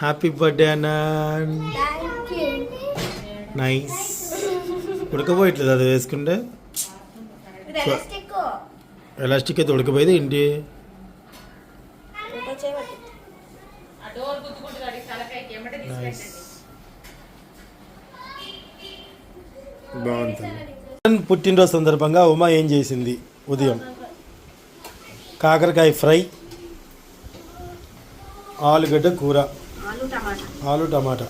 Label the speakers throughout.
Speaker 1: Happy birthday అన్నా nice ఉడకపోయట్లేదు అది వేసుకుంటే? ఎలాస్టిక్. అయితే ఉడకపోయేది ఏంటి? బాగుంటుంది. పుట్టినరోజు సందర్భంగా ఉమా ఏం చేసింది ఉదయం? కాకరకాయ ఫ్రై ఆలుగడ్డ కూర.
Speaker 2: ఆలు టమాటా.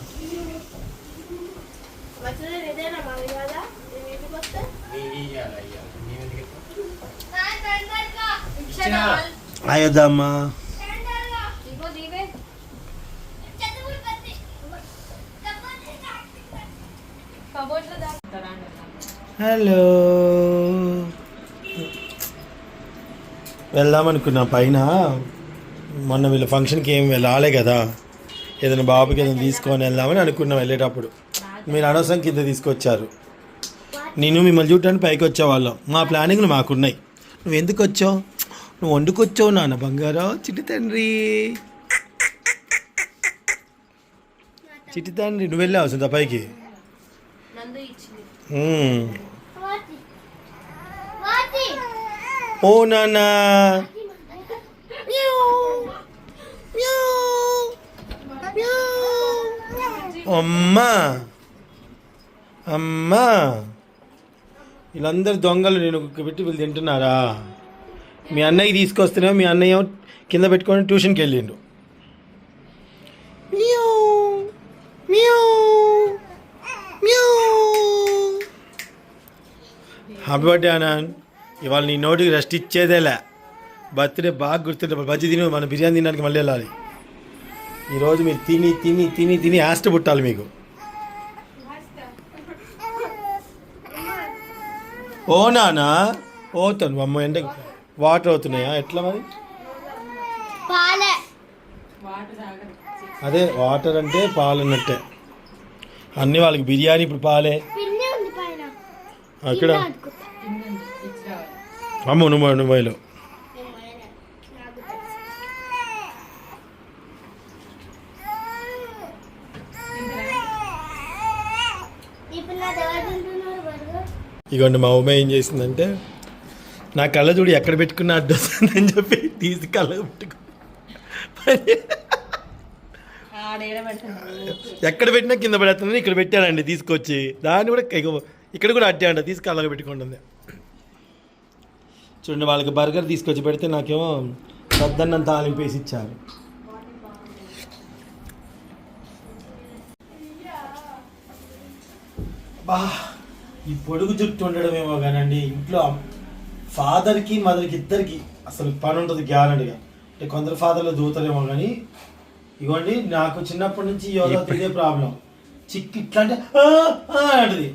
Speaker 1: అయ్యదమ్మా హలో. వెళ్దాం అనుకున్నా పైన. మొన్న వీళ్ళ ఫంక్షన్కి ఏం రాలే కదా. ఏదైనా బాబుకి ఏదైనా తీసుకొని వెళ్దామని అనుకున్నాం వెళ్ళేటప్పుడు. మీరు అనవసరం కింద తీసుకొచ్చారు. నేను మిమ్మల్ని చూడటానికి పైకి వచ్చేవాళ్ళం. మా ప్లానింగ్లు మాకున్నాయి. నువ్వు ఎందుకు వచ్చావు? నువ్వు వండుకొచ్చావు నాన్న బంగారం. చిట్టి తండ్రి. చిట్టి తండ్రి నువ్వు వెళ్ళావు సుంత పైకి? ఓ నాన్న. అమ్మా. అమ్మా. వీళ్ళందరు దొంగలు నేను పెట్టి వీళ్ళు తింటున్నారా? మీ అన్నయ్య తీసుకొస్తేనే మీ అన్నయ్య కింద పెట్టుకొని ట్యూషన్కి వెళ్ళిండు. హ్యాపీ బర్త్డే అనాన్ ఇవాళ నీ నోటికి రెస్ట్ ఇచ్చేదేలే. బర్త్డే బాగా గుర్తుంటే బజ్జి తిని మన బిర్యానీ తినడానికి మళ్ళీ వెళ్ళాలి. ఈరోజు మీరు తిని తిని తిని తిని యాస్ట్ పుట్టాలి మీకు. ఓ నానా ఓతాను అమ్మ ఎండ వాటర్ అవుతున్నాయా? ఎట్లా మరి? అదే వాటర్ అంటే పాలు అన్నట్టే. అన్నీ వాళ్ళకి బిర్యానీ ఇప్పుడు పాలే. అక్కడ అమ్మ నువ్వు నువ్వులో
Speaker 2: ఇప్పుడు నా దగ్గర తింటున్నారు బర్గర్
Speaker 1: ఇగోండి మా అమ్మ ఏం చేసిందంటే నా కళ్ళ చూడు ఎక్కడ పెట్టుకున్న అడ్డు వస్తుందని చెప్పి తీసి కళ్ళ పెట్టుకో. ఎక్కడ పెట్టినా కింద పడేస్తుందని ఇక్కడ పెట్టానండి తీసుకొచ్చి. దాన్ని కూడా ఇక్కడ కూడా అట్టే అంట తీసుకు అలాగ పెట్టుకుంటుంది. చూడండి వాళ్ళకి బర్గర్ తీసుకొచ్చి పెడితే నాకేమో పెద్దన్నం తాలింపేసి ఇచ్చారు. బా. ఈ పొడుగు జుట్టు ఉండడమేమో కానండి ఇంట్లో ఫాదర్కి మదర్కి ఇద్దరికి అసలు పని ఉంటుంది గ్యారంటీగా. అంటే కొందరు ఫాదర్లు దూతలేమో కానీ ఇగోండి నాకు చిన్నప్పటి నుంచి యోగా ఇదే ప్రాబ్లం. చిక్కు ఇట్లా అంటే "ఆ, ఆ" అంటది.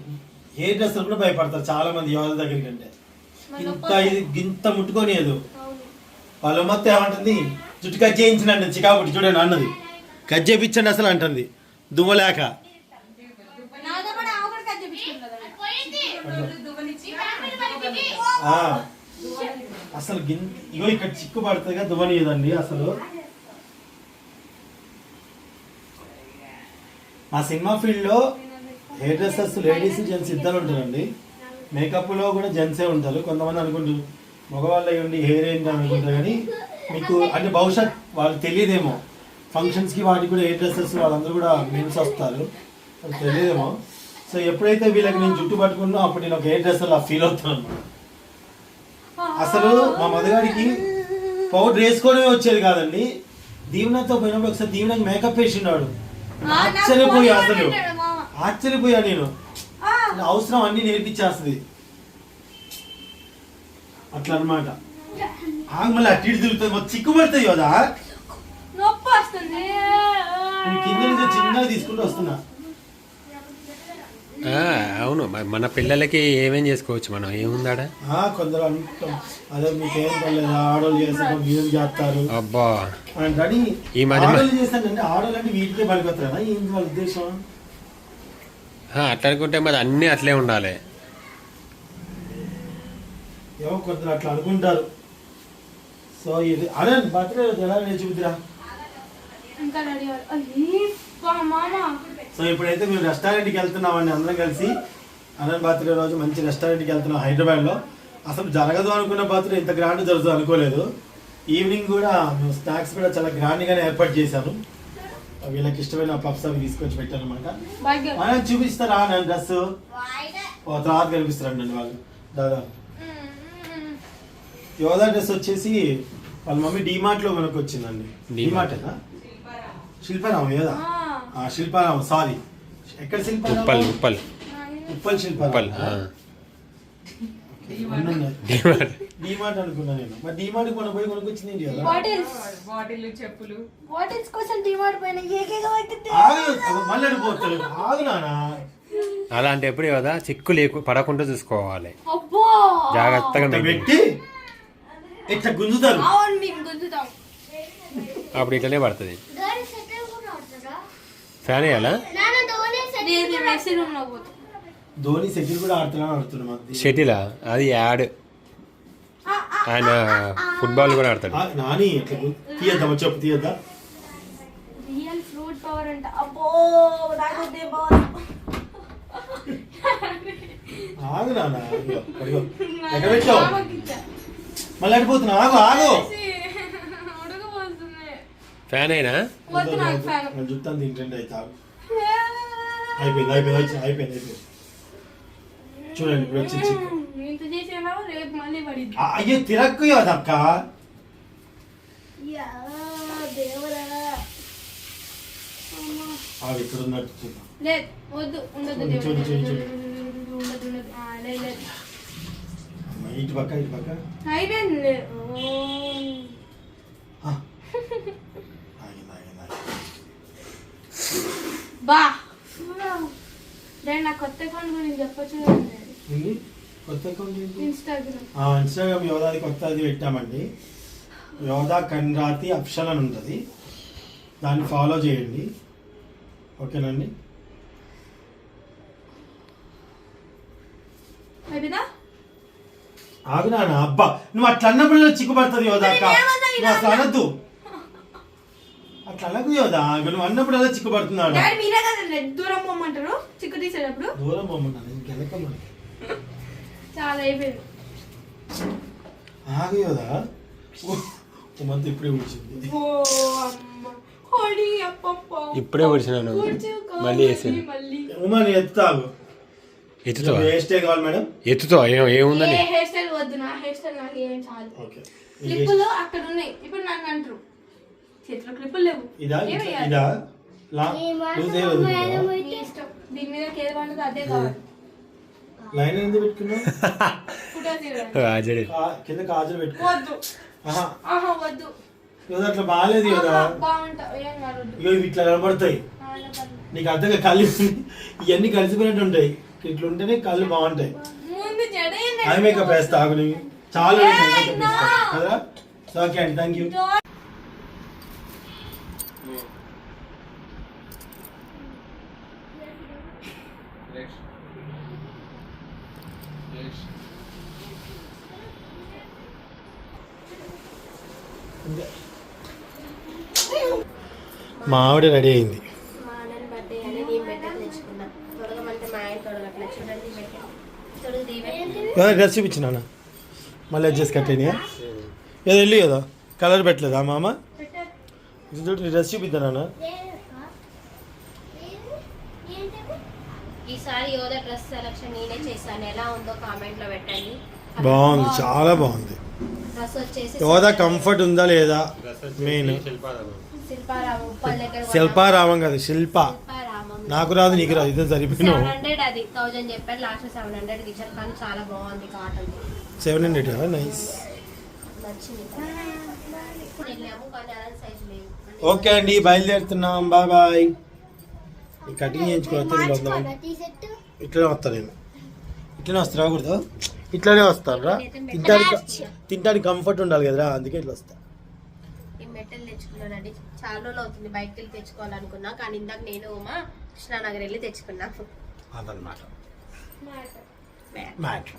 Speaker 1: హెయిర్ డ్రెస్సర్ కూడా భయపడతారు చాలా మంది యోగా దగ్గరికి అంటే ఇంత ఇది గింత ముట్టుకోనియదు. వాళ్ళ మొత్తం ఏమంటుంది జుట్టు కట్ చేయించినండి చికాకుటి చూడండి అన్నది. కట్ చేయించండి అసలు అంటుంది. దువ్వలేక
Speaker 2: నాతో కూడా ఆవు కూడా కట్ చేపించుకుంది
Speaker 1: ఆ, అసలు గిన్ ఇగో ఇక్కడ చిక్కు పడుతుందిగా దువ్వనియదండి అసలు? మా సినిమా ఫీల్డ్లో హెయిర్ డ్రెస్సెస్ లేడీస్ జెంట్స్ ఇద్దరు ఉంటారండి. మేకప్లో కూడా జెంట్సే ఉంటారు. కొంతమంది అనుకుంటారు మగవాళ్ళు అయ్యి ఉండి హెయిర్ ఏంటి అనుకుంటారు కానీ మీకు అంటే బహుశా వాళ్ళు తెలియదేమో. ఫంక్షన్స్కి వాటికి కూడా హెయిర్ డ్రెస్సర్స్ వాళ్ళందరూ కూడా మెన్స్ వస్తారు. తెలియదేమో. సో ఎప్పుడైతే వీళ్ళకి నేను జుట్టు పట్టుకున్నా అప్పుడు నేను ఒక హెయిర్ డ్రెస్సర్ అలా ఫీల్ అవుతాను అసలు మా మదగాడికి పౌడర్ వేసుకోవడమే వచ్చేది కాదండి. దీవెనతో పోయినప్పుడు ఒకసారి దీవెనకి మేకప్ వేసినాడు ఆశ్చర్యపోయా అసలు. ఆశ్చర్యపోయా నేను. అవసరం అన్ని నేర్పించేస్తుంది అట్లా అనమాట మళ్ళీ అటు ఇటు తిరుగుతుంది మొత్తం చిక్కు పడుతుంది కదా. కింద నుంచి చిన్నగా తీసుకుంటూ వస్తున్నా.
Speaker 3: అవును. మరి మన పిల్లలకి ఏమేం చేసుకోవచ్చు? మనం ఏముందాడ?
Speaker 1: ఆ, కొందరు అంటాం అదే మీకేం పర్లేదు. ఆడోళ్ళు చేస్తారు మీరు చేస్తారు.
Speaker 3: అబ్బా.
Speaker 1: అంటని
Speaker 3: ఈ మధ్య-
Speaker 1: ఆడోళ్ళు చేస్తానంటే ఆడోళ్ళు అంటే వీటికే పడిపోతారా ఏంటి వాళ్ళ ఉద్దేశం?
Speaker 3: అట్లా అనుకుంటే మరి అన్నీ అట్లే ఉండాలి.
Speaker 1: ఏమో కొందరు అట్లా అనుకుంటారు. సో ఇది అరే బర్త్డే ఎలా నేర్చుకుద్దిరా
Speaker 4: ఇంకా రెడీ మామ
Speaker 1: సో ఇప్పుడైతే మేము రెస్టారెంట్కి వెళ్తున్నామండి అందరం కలిసి. అనంత్ బర్త్డే రోజు మంచి రెస్టారెంట్కి వెళ్తున్నాం హైదరాబాద్లో. అసలు జరగదు అనుకున్న బర్త్డే ఇంత గ్రాండ్ జరుగుతుంది అనుకోలేదు. ఈవినింగ్ కూడా మేము స్నాక్స్ కూడా చాలా గ్రాండ్గానే ఏర్పాటు చేశాను వీళ్ళకి ఇష్టమైన పప్స్ అవి తీసుకొచ్చి పెట్టాను అనమాట చూపిస్తారా నేను డ్రెస్ ఓ తర్వాత కనిపిస్తారండి వాళ్ళు. దాదా. యోధా డ్రెస్ వచ్చేసి వాళ్ళ మమ్మీ డిమార్ట్లో మనకు వచ్చిందండి. డిమార్ట్ శిల్పారామం యోధా. శిల్పారామం సారీ. ఎక్కడ
Speaker 3: ఉప్పల్
Speaker 1: శిల్పారామం?
Speaker 3: ఉప్పల్
Speaker 1: ఉప్పల్.
Speaker 3: ఉప్పల్
Speaker 1: శిల్పారామం.
Speaker 3: డిమార్ట్.
Speaker 1: అనుకున్నా నేను. మరి డిమార్ట్ కొన పోయి కొనుక్కొచ్చింది ఏంటి కదా?
Speaker 4: బాటిల్స్.
Speaker 5: బాటిల్ చెప్పులు.
Speaker 4: బాటిల్స్ కోసం డిమార్ట్ పోయిన. ఏకేగా పట్టింది
Speaker 1: ఆగు, అబ్బా, మళ్ళీ అడిపోతాడు ఆగు నానా
Speaker 3: అలాంటి ఎప్పుడు కదా చిక్కు లేకు పడకుండా చూసుకోవాలి.
Speaker 4: అబ్బో!
Speaker 3: జాగ్రత్తగా
Speaker 1: పెట్టి ఇట్లా గుంజుతారు.
Speaker 4: అవును మేము గుంజుతాం.
Speaker 3: అప్పుడు ఇట్లనే పడుతుంది
Speaker 2: ధోని సెటిల్ కూడా ఆడుతుందా
Speaker 3: ఫ్యాన్ వేయాలా
Speaker 2: ధోని
Speaker 4: నేను మేము ఎస్సీ రూమ్లో పోతాం.
Speaker 1: ధోని సెటిల్ కూడా ఆడుతున్నా ఆడుతున్నాడు మాకు
Speaker 3: షటిలా? అది యాడ్. ఆయన ఫుట్బాల్ కూడా ఆడతాడు.
Speaker 1: నాని తీయద్దామా చెప్పు? తీయద్దా
Speaker 4: రియల్ ఫ్రూట్ పవర్ అంట. అబ్బో పవర్.
Speaker 1: ఆగు నాన్న. ఎక్కడ పెట్టావు? మళ్ళీ అడిపోతున్నా ఆగు ఆగు.
Speaker 3: ఫ్యాన్ అయినా
Speaker 4: వద్దు నాకు ఫ్యాన్.
Speaker 1: నేను చెప్తాను తింటండి అయితే అయిపోయింది అయిపోయింది వచ్చి- అయిపోయింది అయిపోయింది. చూడండి ఇప్పుడు వచ్చి చిక్కు.
Speaker 4: ఇంత చేసేనా? రేపు మళ్ళీ పడిద్ది
Speaker 1: ఆ, అయ్యో తిరక్కు అదక్క
Speaker 4: యా దేవుడా.
Speaker 1: ఆగు ఇక్కడ ఉన్నట్టు చూద్దాం
Speaker 4: లేదు వద్దు ఉండదు
Speaker 1: చూడు, చూడు, చూడు, ఇటు పక్క ఇటు పక్క.
Speaker 4: అయిపోయింది బా. రేపు నా కొత్త అకౌంట్ గురించి చెప్పచ్చు కదండి.
Speaker 1: ఏంది? కొత్త అకౌంట్
Speaker 4: ఇన్స్టాగ్రామ్
Speaker 1: ఆ, ఇన్స్టాగ్రామ్ యోధాది కొత్తది పెట్టామండి. యోధా కన్రాతి అప్షన్ అని ఉంటుంది. దాన్ని ఫాలో చేయండి. ఓకేనండి
Speaker 4: అయిపోయిందా
Speaker 1: ఆగు నాన్న అబ్బా. నువ్వు అట్లా అన్నప్పుడు చిక్కుపడుతుంది యోధా అక్క నువ్వు అట్లా అనద్దు. యోధా ఆగు, నువ్వు అన్నప్పుడు అలా చిక్కుపడుతున్నాడు.
Speaker 4: డాడీ మీరే కదండి దూరం పోమంటారు చిక్కు తీసేటప్పుడు?
Speaker 1: దూరం పోమన్నాను
Speaker 4: చాలా అయిపోయింది.
Speaker 1: ఆగు యోధా మంత్ ఇప్పుడే కూర్చుంది
Speaker 4: ఓ అమ్మ హోడి అప్పప్ప.
Speaker 3: ఇప్పుడే
Speaker 4: కూర్చో,
Speaker 3: మళ్ళీ వేసాను
Speaker 4: మళ్ళీ
Speaker 1: ఉమా నీ ఎత్తాగు
Speaker 3: ఎత్తుతో
Speaker 1: హెయిర్ స్టైల్ కావాలి మేడం?
Speaker 3: ఎత్తుతో ఏం ఏముందని
Speaker 4: ఏ హెయిర్ స్టైల్ వద్దు నా హెయిర్ స్టైల్ నాకు ఏం చాలు.
Speaker 1: ఓకే.
Speaker 4: క్లిప్పులు అక్కడ ఉన్నాయి ఇప్పుడు నన్ను అంటారు. చేతిలో క్లిప్పులు లేవు.
Speaker 1: ఇదా? ఇదా?
Speaker 4: దీని మీద ఏది అదే కావాలి.
Speaker 1: లైన్ ఎందుకు పెట్టుకున్నావు? కింద కాజులు ఆహా.
Speaker 4: వద్దు.
Speaker 1: అట్లా బాగాలేదు కదా. ఇగో ఇవి ఇట్లా కనబడతాయి. నీకు అర్థంగా కలిసి ఇవన్నీ కలిసిపోయినట్టు ఉంటాయి ఇట్లా ఉంటేనే కళ్ళు బాగుంటాయి? ఐ మేకప్ వేస్తా ఆగు చాలా. కదా? ఓకే అండి థ్యాంక్ యూ మా ఆవిడ రెడీ అయింది. డ్రెస్ చూపించిన మళ్ళీ అడ్జస్ట్ కట్టేనియా ఏదో వెళ్ళి కదా కలర్ పెట్టలేదా మామ? చూడు డ్రెస్ చూపిద్దానా
Speaker 2: ఈసారి యోధ డ్రెస్ సెలక్షన్ నేనే చేశాను. ఎలా ఉందో కామెంట్లో పెట్టండి.
Speaker 1: బాగుంది చాలా బాగుంది. యోధా కంఫర్ట్ ఉందా లేదా? మెయిన్.
Speaker 2: శిల్పారామం.
Speaker 1: కాదు శిల్ప. నాకు రాదు నీకు రాదు ఇదే సరిపోయినావు.
Speaker 2: సెవెన్ హండ్రెడ్
Speaker 1: నైస్ ఓకే అండి బయలుదేరుతున్నాం. బాయ్ బాయ్ ఈ కటింగ్ చేయించుకుని వద్దాం ఇట్లనే వస్తా నేను. ఇట్లనే వస్తా రాకూడదు? ఇట్లనే వస్తాను రా తింటానికి తింటానికి కంఫర్ట్ ఉండాలి కదరా అందుకే ఇట్లా వస్తా.
Speaker 2: ఈ మెటల్ తెచ్చుకున్నానండి చాలా రోజులు అవుతుంది బయటకి వెళ్ళి తెచ్చుకోవాలనుకున్నా కానీ ఇందాక నేను ఉమా కృష్ణానగర్ వెళ్ళి తెచ్చుకున్నా.
Speaker 1: అదనమాట. మ్యాట్